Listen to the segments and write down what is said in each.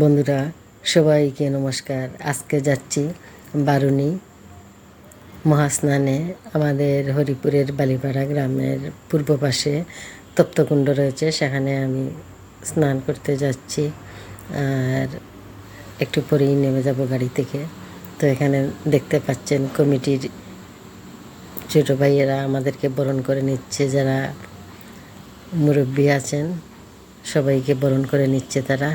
বন্ধুরা, সবাইকে নমস্কার। আজকে যাচ্ছি বারুণী মহাস্নানে। আমাদের হরিপুরের বালিপাড়া গ্রামের পূর্ব পাশে তপ্তকুণ্ড রয়েছে। সেখানে আমি স্নান করতে যাচ্ছি আর একটু পরেই নেমে যাব গাড়ি থেকে। তো এখানে দেখতে পাচ্ছেন কমিটির ছোটো ভাইয়েরা আমাদেরকে বরণ করে নিচ্ছে। যারা মুরব্বী আছেন, সবাইকে বরণ করে নিচ্ছে তারা।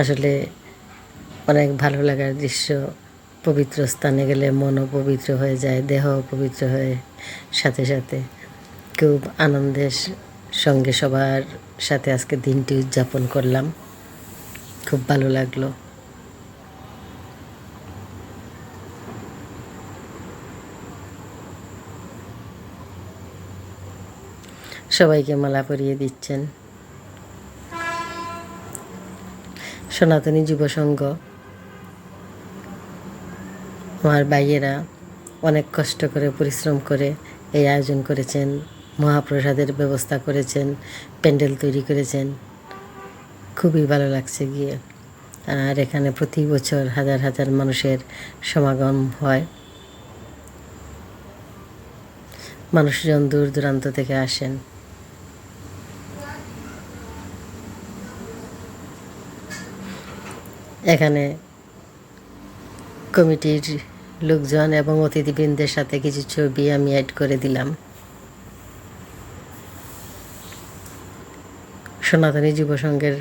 আসলে অনেক ভালো লাগার দৃশ্য। পবিত্র স্থানে গেলে মনও পবিত্র হয়ে যায় দেহ পবিত্র হয়ে সাথে সাথে। খুব আনন্দের সঙ্গে সবার সাথে আজকে দিনটি উদযাপন করলাম। খুব ভালো লাগল। সবাইকে মালা পরিয়ে দিচ্ছেন। সনাতনী যুব সংঘ আমার ভাইয়েরা অনেক কষ্ট করে, পরিশ্রম করে এই আয়োজন করেছেন, মহাপ্রসাদের ব্যবস্থা করেছেন, প্যান্ডেল তৈরি করেছেন। খুবই ভালো লাগছে গিয়ে। আর এখানে প্রতি বছর হাজার হাজার মানুষের সমাগম হয়। মানুষজন দূর দূরান্ত থেকে আসেন। এখানে কমিটির লোকজন এবং অতিথিবৃন্দের সাথে কিছু ছবি আমি অ্যাড করে দিলাম। সনাতনী যুব সংঘের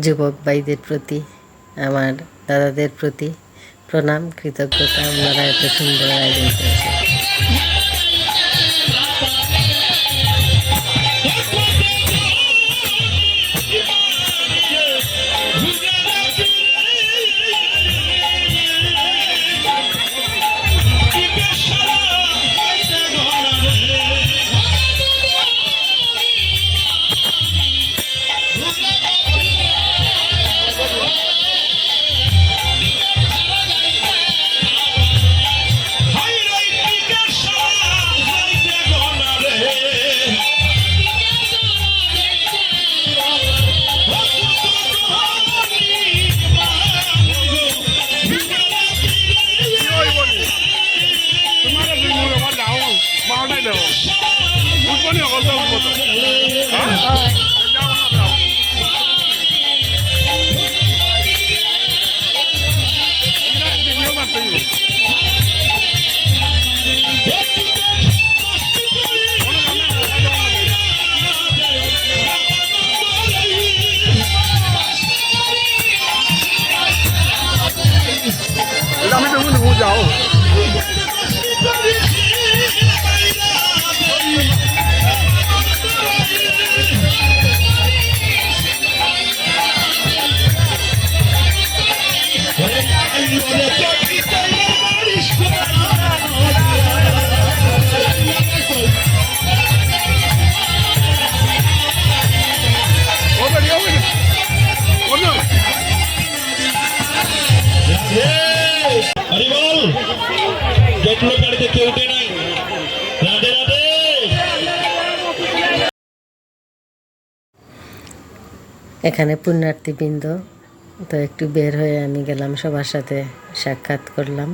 যুবক ভাইদের প্রতি, আমার দাদাদের প্রতি প্রণাম, কৃতজ্ঞতা। আপনারা এত সুন্দর আয়োজন করেছেন। গাড়িতে কেউ উঠে নাই। এখানে পুণ্যার্থীবৃন্দ, তো একটু বের হয়ে আমি গেলাম, সবার সাথে সাক্ষাৎ করলাম।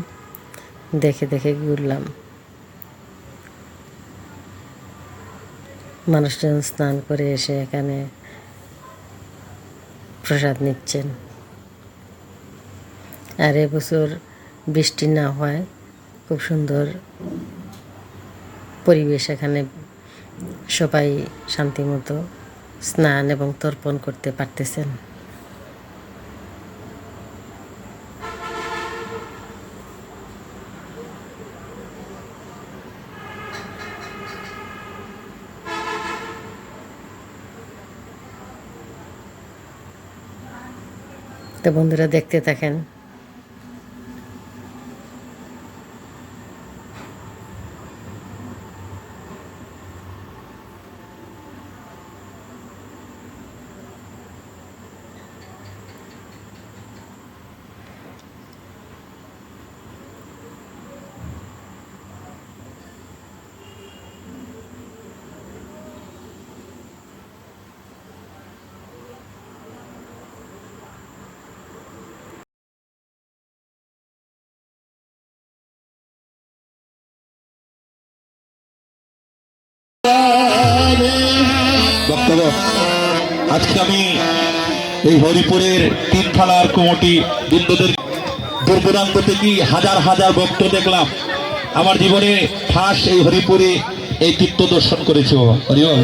দেখে দেখে ঘুরলাম। মানুষজন স্নান করে এসে এখানে প্রসাদ নিচ্ছেন। আর এবছর বৃষ্টি না হয় খুব সুন্দর পরিবেশ এখানে। সবাই শান্তিমতো স্নান এবং তর্পণ করতে পারতেছেন। তো বন্ধুরা দেখতে থাকেন বক্তব্য আজকে আমি এই হরিপুরের তিন থানার কমিটি বৃন্দদের দূর দূরান্ত থেকে হাজার হাজার ভক্ত দেখলাম। আমার জীবনে ফার্স্ট এই হরিপুরে এই তীর্থ দর্শন করেছি বাবা। হরিবল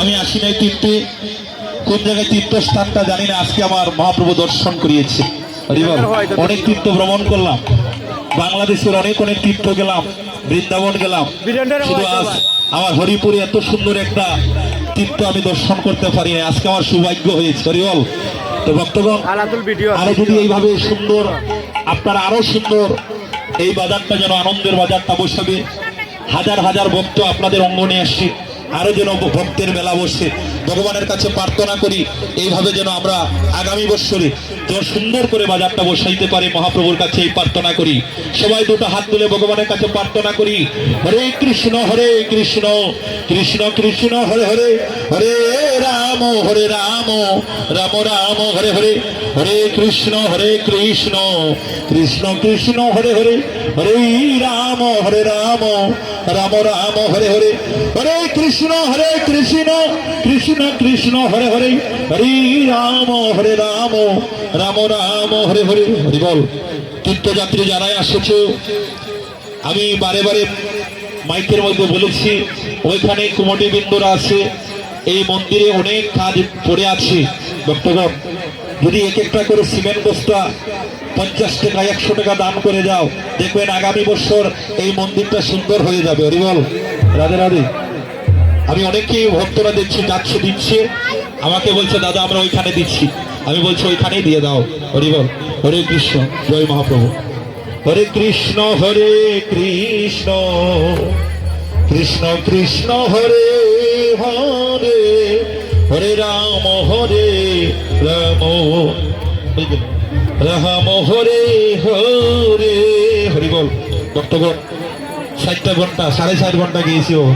আমি আসি নাই তীর্থে। কোন জায়গায় তীর্থস্থানটা জানি না আজকে আমার মহাপ্রভু দর্শন করিয়েছে। হরিবল অনেক তীর্থ ভ্রমণ করলাম। বাংলাদেশের অনেক অনেক তীর্থ গেলাম বৃন্দাবন গেলাম। শুধু আজ আমার হরিপুরে এত সুন্দর একটা তীর্থ আমি দর্শন করতে পারি। আজকে আমার সৌভাগ্য হয়েছে। হরিবল তো ভক্তগণ আরও যদি এইভাবে সুন্দর আপনারা আরও সুন্দর এই বাজারটা যেন আনন্দের বাজারটা বসাবে। হাজার হাজার ভক্ত আপনাদের অঙ্গনে আসছে। আরও যেন ভক্তের মেলা বসে। ভগবানের কাছে প্রার্থনা করি, এইভাবে যেন আমরা আগামী বৎসরে যেন সুন্দর করে বাজারটা বসাইতে পারি, মহাপ্রভুর কাছে এই প্রার্থনা করি। সবাই দুটো হাত তুলে ভগবানের কাছে প্রার্থনা করি, হরে কৃষ্ণ হরে কৃষ্ণ কৃষ্ণ কৃষ্ণ, হরে হরে হরে রাম, হরে রাম রাম রাম, হরে হরে হরে কৃষ্ণ হরে কৃষ্ণ কৃষ্ণ কৃষ্ণ, হরে হরে হরে রাম হরে রাম রাম রাম, হরে হরে হরে কৃষ্ণ হরে কৃষ্ণ কৃষ্ণ কৃষ্ণ, হরে হরে হরে রাম হরে রাম রাম রাম, হরে হরে, হরি বল। তীর্থযাত্রী যারাই আসছে, আমি বারে বারে মাইকের মধ্যে বলেছি, ওইখানে কুমটি বিন্দুরা আছে এই মন্দিরে অনেক কাজ পড়ে আছে। ভক্তগণ যদি এক একটা করে সিমেন্ট বস্তা পঞ্চাশ টাকা, একশো টাকা দাম করে যাও, দেখবেন আগামী বছর এই মন্দিরটা সুন্দর হয়ে যাবে। হরিবল রাধে রাধে। আমি অনেককে ভক্তরা দেখছি, যাচ্ছে, দিচ্ছে। আমাকে বলছে, দাদা, আমরা ওইখানে দিচ্ছি। আমি বলছি, ওইখানেই দিয়ে দাও। হরিবল হরে কৃষ্ণ। জয় মহাপ্রভু। হরে কৃষ্ণ হরে কৃষ্ণ। কৃষ্ণ কৃষ্ণ, হরে হরে হরে রাম হরে রাম। রাম হরে হরে হরি বল। ভক্তগণ ষাটটা ঘণ্টা সাড়ে চার ঘণ্টা গিয়েছি ও।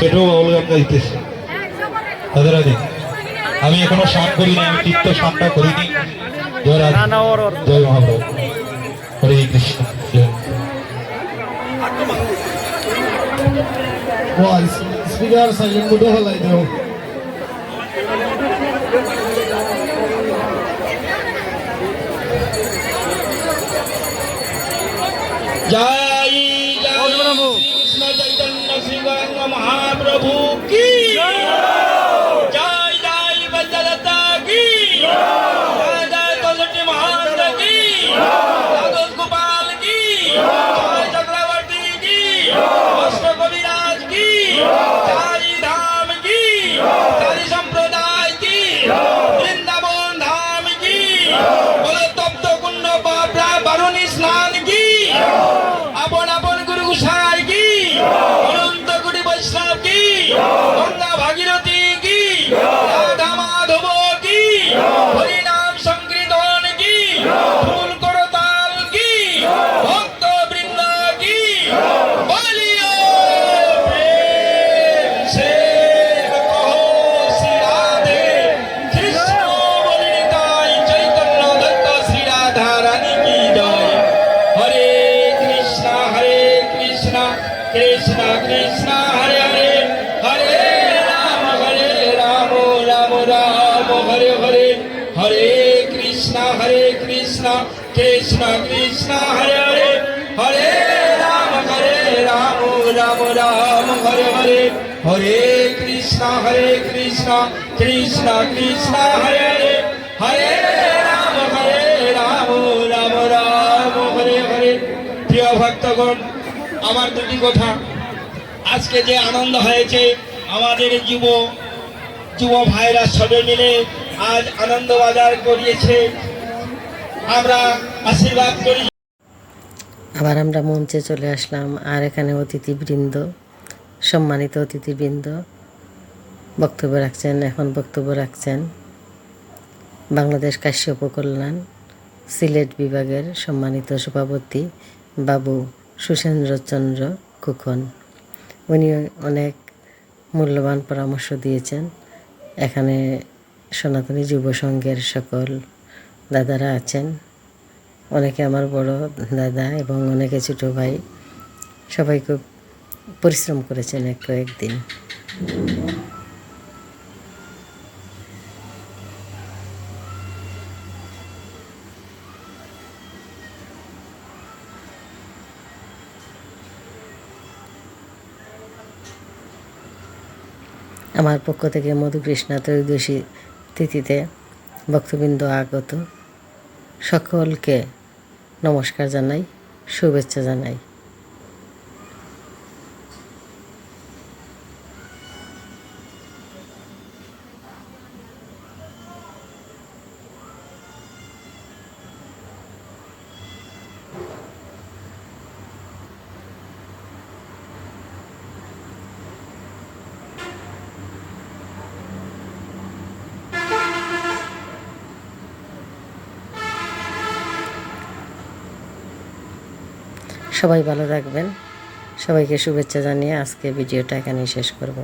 সেটাও বাউল গান গাইতেছে। রাধে রাধে আমি এখনও স্নান করিনি আমি তীর্থ স্নানটা করিনি। জয় জয় মহাপ্রভু। হরে কৃষ্ণ। জয়। স্পিকার সাইলেন্ট করে ফেলাই দেও জয় জয় কৃষ্ণ চৈতন্য শ্রী রাম, হরে হরে হরে কৃষ্ণ হরে কৃষ্ণ কৃষ্ণ কৃষ্ণ, হরে হরে হরে রাম হরে রাম রাম রাম, হরে হরে। প্রিয় ভক্তগণ, আমার দুটি কথা। আজকে যে আনন্দ হয়েছে আমাদের যুব যুব ভাইরা সবে মিলে আজ আনন্দ বাজার করিয়েছে। আমরা আশীর্বাদ করি। আবার আমরা মঞ্চে চলে আসলাম আর এখানে অতিথিবৃন্দ। সম্মানিত অতিথিবৃন্দ, বক্তব্য রাখছেন, এখন বক্তব্য রাখছেন বাংলাদেশ কাশ্যপ কল্যাণ সিলেট বিভাগের সম্মানিত সভাপতি বাবু সুশেন্দ্রচন্দ্র কুকন উনি অনেক মূল্যবান পরামর্শ দিয়েছেন। এখানে সনাতনী যুব সংঘের সকল দাদারা আছেন। অনেকে আমার বড় দাদা এবং অনেকে ছোটো ভাই। সবাই খুব পরিশ্রম করেছেন এক কয়েকদিন। আমার পক্ষ থেকে মধুকৃষ্ণা ত্রয়োদশী তিথিতে ভক্তবৃন্দ আগত। সকলকে নমস্কার জানাই, শুভেচ্ছা জানাই। সবাই ভালো রাখবেন সবাইকে শুভেচ্ছা জানিয়ে আজকে ভিডিওটা এখানেই শেষ করব।